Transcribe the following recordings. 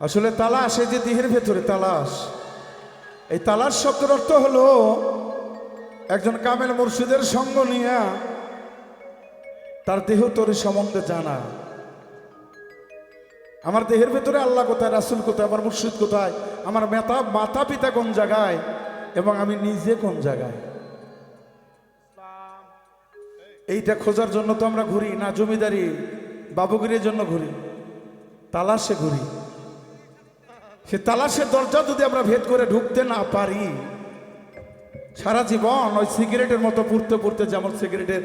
আসলে তালাশ, এই যে দেহের ভেতরে তালাশ। এই তালাশ শব্দের অর্থ হলো, একজন কামেল মুর্শিদের সঙ্গ নিয়ে তার দেহ তরি সম্বন্ধে জানা। আমার দেহের ভেতরে আল্লাহ কোথায়, রাসুল কোথায়, আমার মুর্শিদ কোথায়, আমার মেতা, মাতা পিতা কোন জায়গায়, এবং আমি নিজে কোন জায়গায়? এইটা খোঁজার জন্য তো আমরা ঘুরি, না জমিদারি, বাবুগিরির জন্য ঘুরি, তালাশে ঘুরি। সে তালাশের দরজা যদি আমরা ভেদ করে ঢুকতে না পারি, সারা জীবন ওই সিগারেটের মতো পুড়তে পুড়তে যেমন সিগারেটের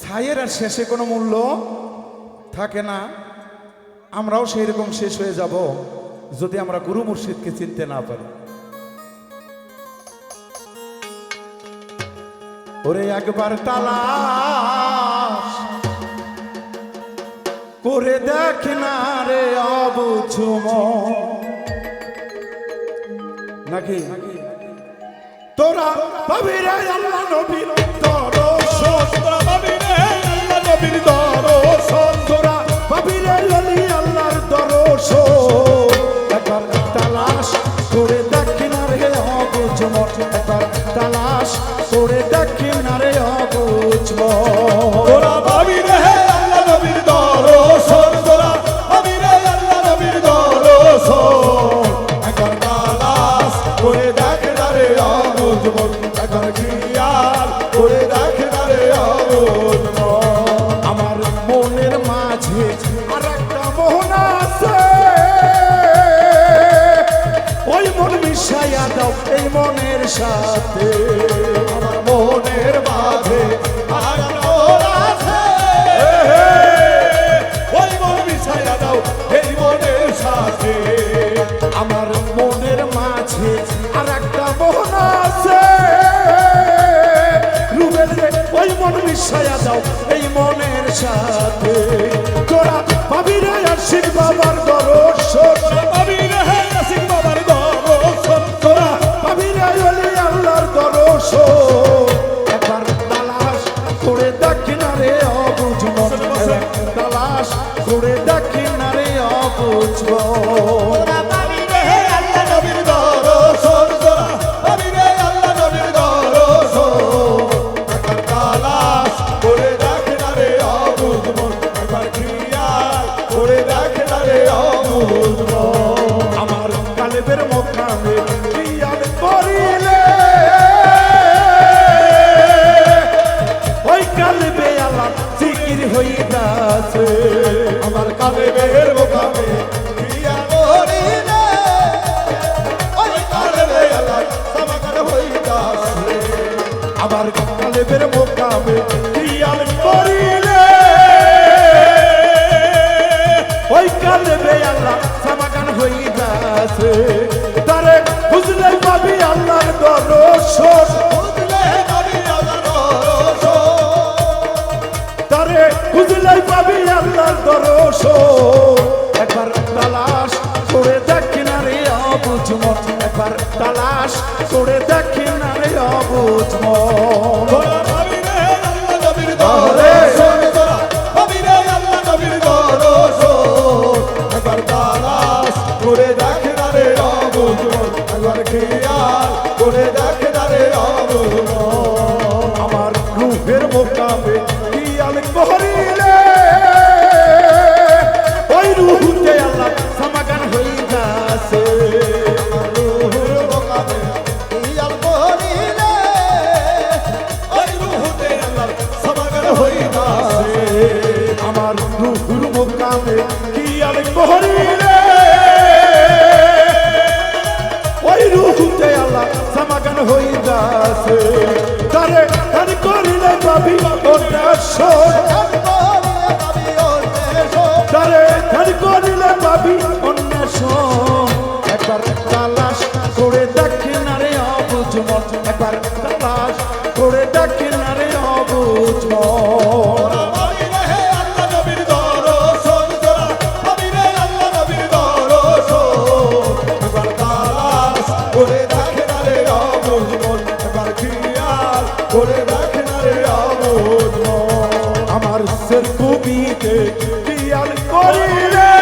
ছাইয়ের আর শেষে কোনো মূল্য থাকে না, আমরাও সেই রকম শেষ হয়ে যাব যদি আমরা গুরু মুর্শিদকে চিনতে না পারি। ওরে একবার তালাশ করে দেখ না রে অবুঝুম নাকি? তোরা পাবি রে আল্লাহ নবীর দরশন। তোরা পাবি রে আল্লাহ নবীর রে দেখি না রে অবুঝ মন তালাশ করে দেখি না রে অবুঝ বুঝলাই পাবি আল্লাহর দরস একবার তালাশ করে দেখি না রে অবুঝম একবার তালাশ করে দেখি না রে অবুঝম তোরা পাবি রে fazer করে রাখ না রে আমার সের কবিতে খেয়াল করি রে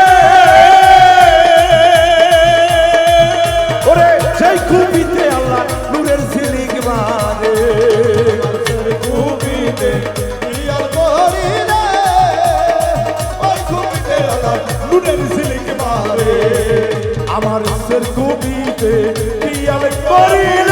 ওরে, সেই কবিতে আল্লাহ নূরের ঝিলিক মারে কবিতে খেয়াল করি রে ওই কবিতে আল্লাহ নূরের ঝিলিক মারে আমার সের কবিতে খেয়াল করি রে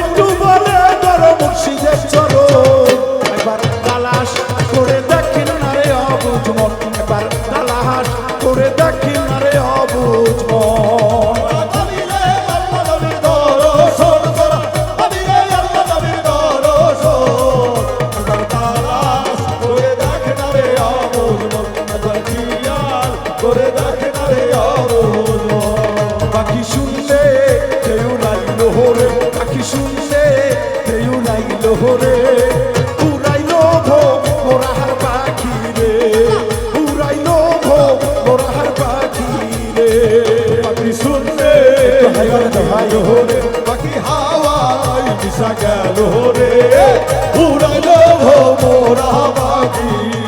গেল জহাই হরে পাখি হাওয়ায় মিশা গেল বাকি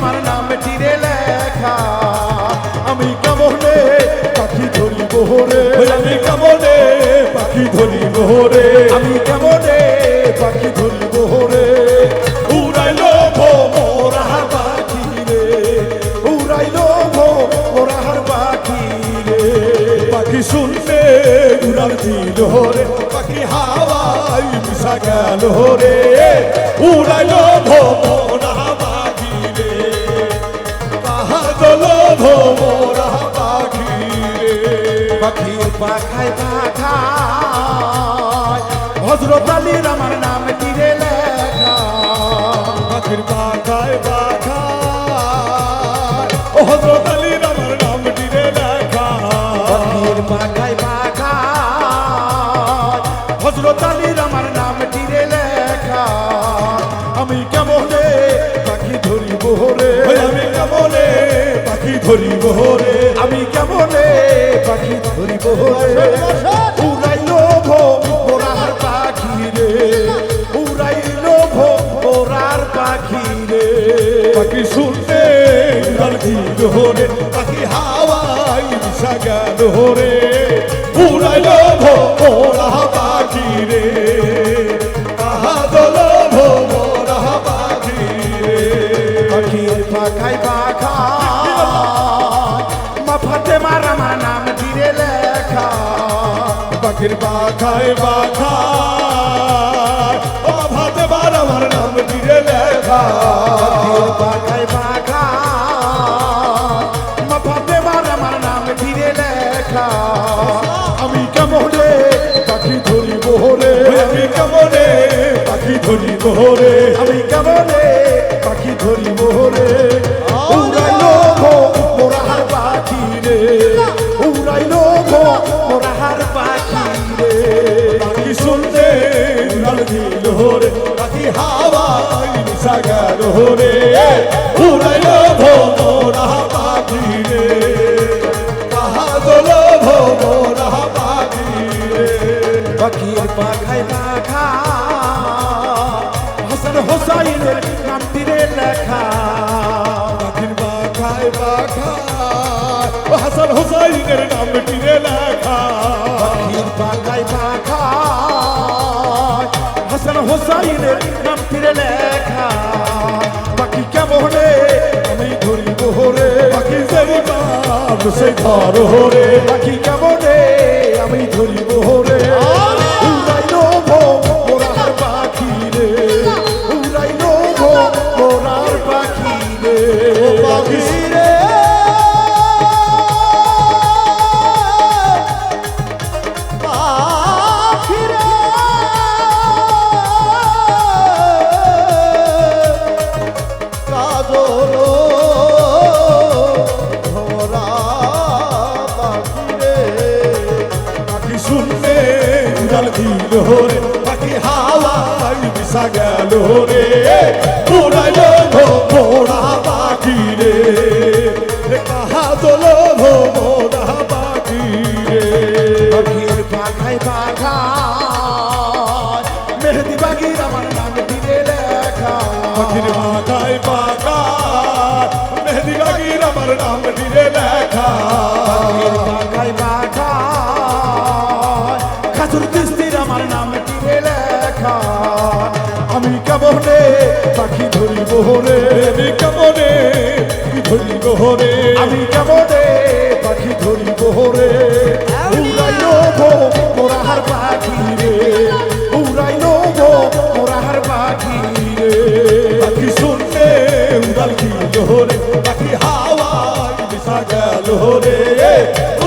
আমার নাম টিরে লেখা। আমি কেমনে পাখি ধরি বহরে আমি কেমনে পাখি ধরি বহরে আমি কেমনে পাখি ধরি বহরে উড়াইল ভো মোরাহার পাখি রে। উড়াইল ভো মোরাহার পাখি রে। পাখি শুনবে উড়ার দিল রে। পাখি হাওয়ায় মিশা গেল রে। উড় বাখায় বাখায় হজরত আলীর আমার নাম তীরে লেখা? পাখির বাখায় বাখায় ও হজরত আলীর আমার নাম তীরে লেখা? পাখির বাখায় বাখায় হজরত আলীর আমার নাম তীরে লেখা? আমি কেমনে পাখি ধরিব রে? আমি কেমনে পাখি ধরিব রে? আমি কেমন পাখি শুনতে গান্ধীর হরে পাখি হাওয়াই দিশা গেল হরে। পুরাইল ভোরা পাখির বাঘায় বাঘায় ও ভাতে বার আমার নাম দিয়ে লেখা। বাঘায় আমি কেমনে পাখি ধরি বহরে আমি কেমনে পাখি ধরি বহরে আমি কেমনে পাখি ধরি ধরে উড়াইল ভোমরা পাখি রে তাহা দোল ভোমরা পাখি রে পাখির পাখায় রাখা হাসান হোসাইনের নামটিরে লেখা। পাখির পাখায় পাখা হাসান হোসাইনের নামটিরে লেখা। পাখির পাখায় পাখা হোসাইনের নাম ফিরে লেখা। বাকি কেমনে আমি ধরিব হরে? বাকি সেই পাখি কেমনে আমি ধরিব হরে? মিশা গেল রে। উড়াইল ভোরা পাখি রে। কাহা দোল ভোরা পাখি রে। পাখির পাখায় পাখায়, মেহেদি বাগির আমার নাম দিলে লেখা। পাখির মাথায় পাকা মেহেদি বাগির আমার নাম দিলে লেখা। পাখির পাখায় পাখায় খাজুর কিস্তির নাম দিলে লেখা। আমি কেমনে? পাখি ধরিব রে আমি কেমনে? কি ধরিব রে আমি কেমনে? পাখি ধরিব রে উড়াইল ভো মোরাহার পাখি রে। উড়াইল ভো মোরাহার পাখি রে। পাখি শুনলে উড়াল দিল রে পাখি হাওয়ায় মিশা গেল রে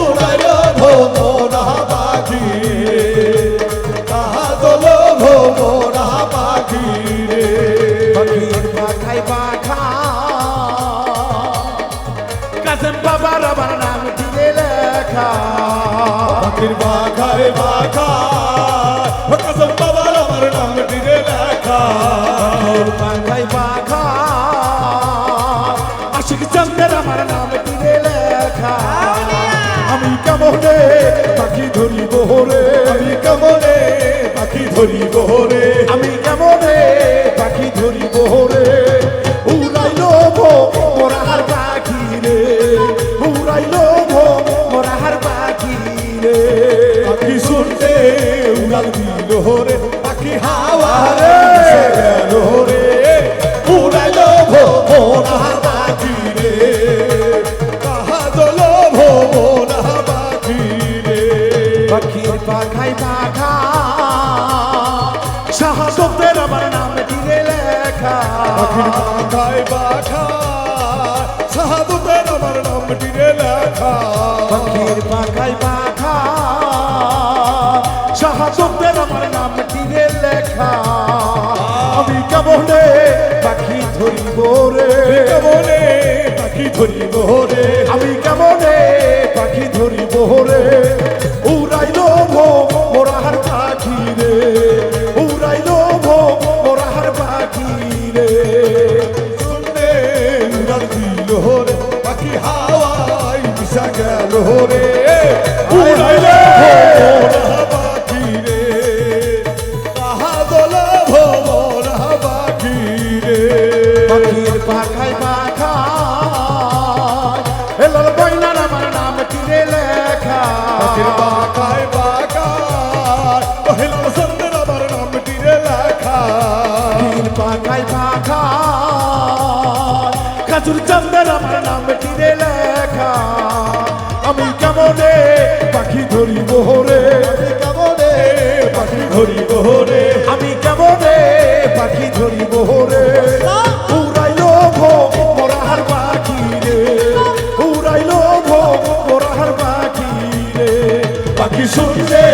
উড়াইল ভোমরা পাখির বাঘায় বাঘা কসম বাবার আমার নাম দিলে লেখা। পাখির পাখায় আশিক চন্দ্রের আমার নাম দিলে লেখা। আমি কেমনে পাখি ধরিব রে? পাখায় পাখা। শাহাদতের আমার নাম দিলে লেখা। পাখির বাঘায় বাঘা সাহাবুতের আমার নাম টিরে লেখা। পাখির পাখায় পাখা। শাহাদতের আমার নাম দিলে লেখা। আমি কেমনে পাখি ধরিব রে? কেমনে পাখি ধরিব রে? আমি কেমনে পাখি ধরিব রে? মিশা উড়াইলে রে উড়াইল ধরিব রে আমি কেমনে পাখি ধরি রে আমি কেমনে পাখি ধরি রে উড়াইল ভো মোরাহার পাখি রে। উড়াইল ভো মোরাহার পাখি রে। পাখি শুনলে